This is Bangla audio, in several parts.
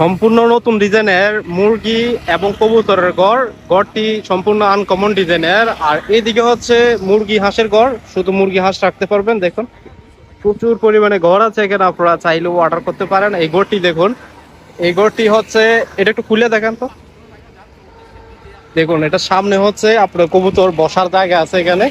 সম্পূর্ণ নতুন ডিজাইনের মুরগি এবং কবুতরের গড়। গড়টি সম্পূর্ণ আনকমন ডিজাইনের। আর এদিকে হচ্ছে মুরগি হাঁসের গড়। শুধু মুরগি হাঁস রাখতে পারবেন, দেখুন। প্রচুর পরিমাণে ঘর আছে এখানে, আপনারা চাইলেও অর্ডার করতে পারেন। এই গড়টি দেখুন। এই গড়টি হচ্ছে, এটা একটু খুলে দেখেন তো। দেখুন, এটা সামনে হচ্ছে আপনার কবুতর বসার জায়গা আছে এখানে।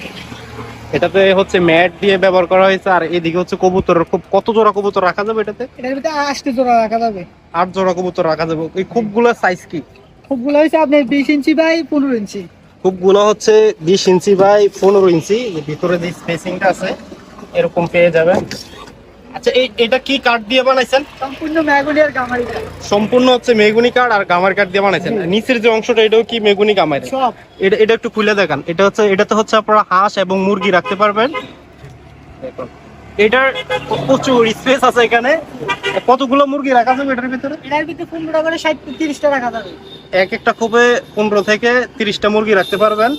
এটাতে হচ্ছে ম্যাট দিয়ে ব্যবহার করা হয়েছে আর এদিকে হচ্ছে কবুতর খুব কত জোড়া কবুতর রাখা যাবে এটাতে? এটার ভিতরে আটটি জোড়া রাখা যাবে। আট জোড়া কবুতর রাখা যাবে। এই খুবগুলোর সাইজ কি? খুবগুলো হয়েছে আপনার বিশ ইঞ্চি বাই পনেরো ইঞ্চি। খুবগুলো হচ্ছে বিশ ইঞ্চি বাই পনেরো ইঞ্চি। ভিতরে যে স্পেসিংটা আছে এরকম পেয়ে যাবেন। আচ্ছা এই এটা কি কাঠ দিয়ে বানাইছেন? সম্পূর্ণ ম্যাগোলিয়ার গামারি সম্পূর্ণ হচ্ছে মেগুনি কাঠ আর গামার কাঠ দিয়ে বানাইছেন। নিচের যে অংশটা এটাও কি মেগুনি গামার? সব। এটা এটা একটু খুলে দেখান। এটা হচ্ছে এটাতে হচ্ছে আপনারা হাঁস এবং মুরগি রাখতে পারবেন। এটার প্রচুর স্পেস আছে এখানে। কতগুলো মুরগি রাখা যাবে এটার ভিতরে? এটার ভিতরে পনেরো করে ষাট তিরিশটা রাখা যাবে। এক একটা খুবে পনেরো থেকে তিরিশটা মুরগি রাখতে পারবেন।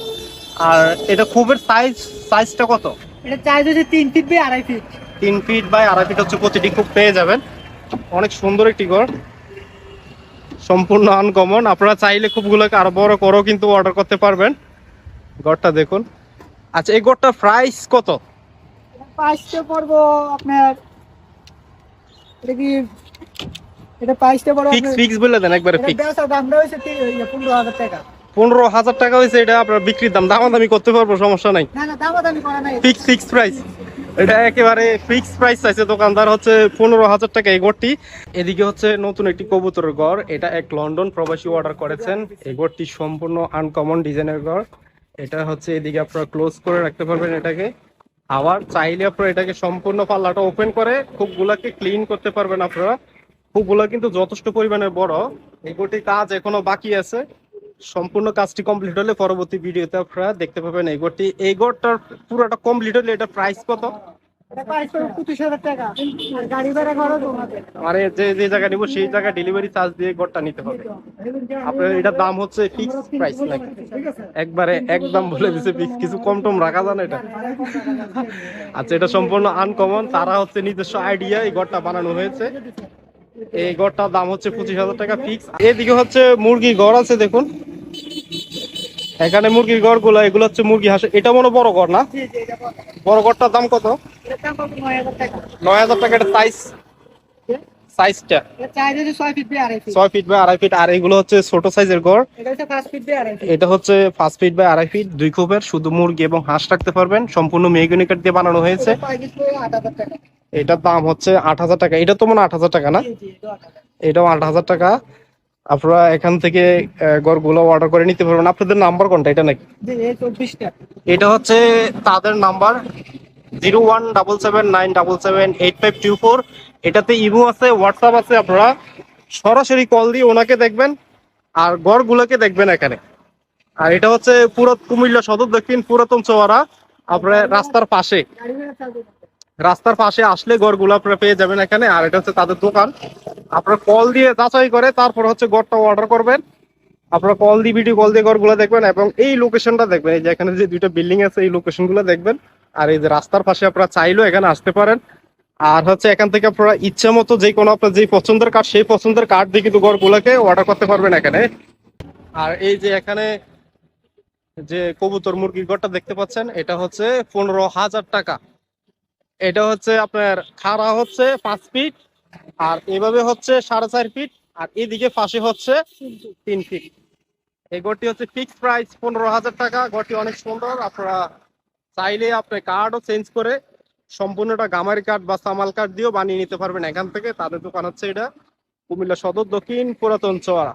আর এটা খুবের সাইজ সাইজটা কত? এটা চার্জ হচ্ছে তিন ফিট বাই আড়াই ফিট। তিন ফিট বাই আড়াই ফিট হচ্ছে প্রতিটি খুব পেয়ে যাবেন। অনেক সুন্দর একটি ঘর। সম্পূর্ণ আনকমন আপনারা চাইলে খুবগুলোকে আরও বড় করেও কিন্তু অর্ডার করতে পারবেন। ঘরটা দেখুন। আচ্ছা এই ঘরটার প্রাইস কত? প্রাইসটা পড়ব আপনার এটা কি এটা প্রাইসটা পড়ব ফিক্স ফিক্স বলে দেন একবারে ফিক্স দামটা পনেরো হাজার টাকা। পনেরো হাজার টাকা হয়েছে এটা আপনার বিক্রির দাম। দামাদামি করতে পারব সমস্যা নাই। ফিক্স ফিক্স প্রাইস এটা একেবারে ফিক্স প্রাইস চাইছে দোকানদার হচ্ছে পনেরো হাজার টাকা এই গড়টি। এদিকে হচ্ছে নতুন একটি কবুতরের ঘর এটা এক লন্ডন প্রবাসী অর্ডার করেছেন। এই গড়টি সম্পূর্ণ আনকমন ডিজাইনের ঘর এটা হচ্ছে এদিকে আপনারা ক্লোজ করে রাখতে পারবেন এটাকে। আবার চাইলে আপনারা এটাকে সম্পূর্ণ পাল্লাটা ওপেন করে খুবগুলাকে ক্লিন করতে পারবেন আপনারা। খুবগুলা কিন্তু যথেষ্ট পরিমাণে বড়। এই গড়টির কাজ এখনও বাকি আছে। সম্পূর্ণ কাজটি কমপ্লিট হলে পরবর্তী ভিডিওতে আপনারা দেখতে পাবেন এই গড়টি এই গড়টার পুরোটা কমপ্লিট হলে এটা প্রাইস কত? এটা প্রাইস পড়বে পঁচিশ টাকা। আর গাড়ি ভাড়া খরচ তোমাদের? মানে যে যে জায়গায় নিব সেই জায়গায় ডেলিভারি চার্জ দিয়ে গড়টা নিতে হবে। আপনার এটার দাম হচ্ছে ফিক্স প্রাইস নাকি? ঠিক আছে একবারে একদম বলে দিছে ফিক্স কিছু কম টম রাখা যায় না এটা? আচ্ছা এটা সম্পূর্ণ আনকমন তারা হচ্ছে নিজস্ব আইডিয়া এই ঘরটা বানানো হয়েছে। এই ঘরটার দাম হচ্ছে পঁচিশ হাজার টাকা ফিক্স এদিকে হচ্ছে মুরগি ঘর আছে দেখুন। এখানে মুরগির ঘরগুলো এগুলো হচ্ছে মুরগি হাঁস। এটা মনে বড় ঘর না? বড়। ঘরটার দাম কত? নয় হাজার টাকা। এটা সাইজ সাইজটা এটা ছয় ফিট বাই আড়াই ফিট আর এগুলো হচ্ছে ছোট সাইজের ঘর। এটা হচ্ছে পাঁচ ফিট বাই আড়াই ফিট দুই খোপের শুধু মুরগি এবং হাঁস রাখতে পারবেন। সম্পূর্ণ কাঠ দিয়ে বানানো হয়েছে। এটার দাম হচ্ছে আট হাজার টাকা। এটা তো মনে আট হাজার টাকা না? এটাও আট হাজার টাকা। আপনারা এখান থেকে গড়গুলো অর্ডার করে নিতে পারবেন। আপনাদের নাম্বার কোনটা? এটা নাকি? এটা হচ্ছে তাদের number zero one double seven nine double seven eight five two four এটাতে ইমো আছে হোয়াটসঅ্যাপ আছে আপনারা। সরাসরি কল দিয়ে ওনাকে দেখবেন আর গড়গুলোকে দেখবেন এখানে। আর এটা হচ্ছে পুরাত কুমিল্লা সদর দক্ষিণ পুরাতন চৌয়ারা আপনার রাস্তার পাশে। রাস্তার পাশে আসলে গড়গুলো আপনারা পেয়ে যাবেন এখানে, আর এটা হচ্ছে তাদের দোকান। আপনারা কল দিয়ে যাচাই করে তারপর হচ্ছে গড়টা অর্ডার করবেন। আপনারা কল দিয়ে ভিডিও কল দিয়ে গড়গুলো দেখবেন এবং এই লোকেশনটা দেখবেন। এই যে এখানে যে দুইটা বিল্ডিং আছে, এই লোকেশনগুলো দেখবেন। আর এই যে রাস্তার পাশে আপনারা চাইলেও এখানে আসতে পারেন। আর হচ্ছে এখান থেকে আপনারা ইচ্ছা মতো যে কোনো আপনার যে পছন্দের কার্ড সেই পছন্দের কার্ড দিয়ে কিন্তু গড়গুলোকে অর্ডার করতে পারবেন এখানে। আর এই যে এখানে যে কবুতর মুরগির ঘরটা দেখতে পাচ্ছেন, এটা হচ্ছে পনেরো হাজার টাকা। এটা হচ্ছে আপনার খাড়া হচ্ছে পাঁচ ফিট, আর এভাবে হচ্ছে সাড়ে চার ফিট, আর এদিকে পাশে হচ্ছে তিন ফিট। এই ঘরটি হচ্ছে ফিক্স প্রাইস পনেরো হাজার টাকা। ঘরটি অনেক সুন্দর, আপনারা চাইলে আপনি কার্ডও চেঞ্জ করে সম্পূর্ণটা গামারি কার্ড বা সামাল কার্ড দিয়েও বানিয়ে নিতে পারবেন। এখান থেকে তাদের দোকান হচ্ছে এটা, কুমিল্লা সদর দক্ষিণ পুরাতন চোয়ারা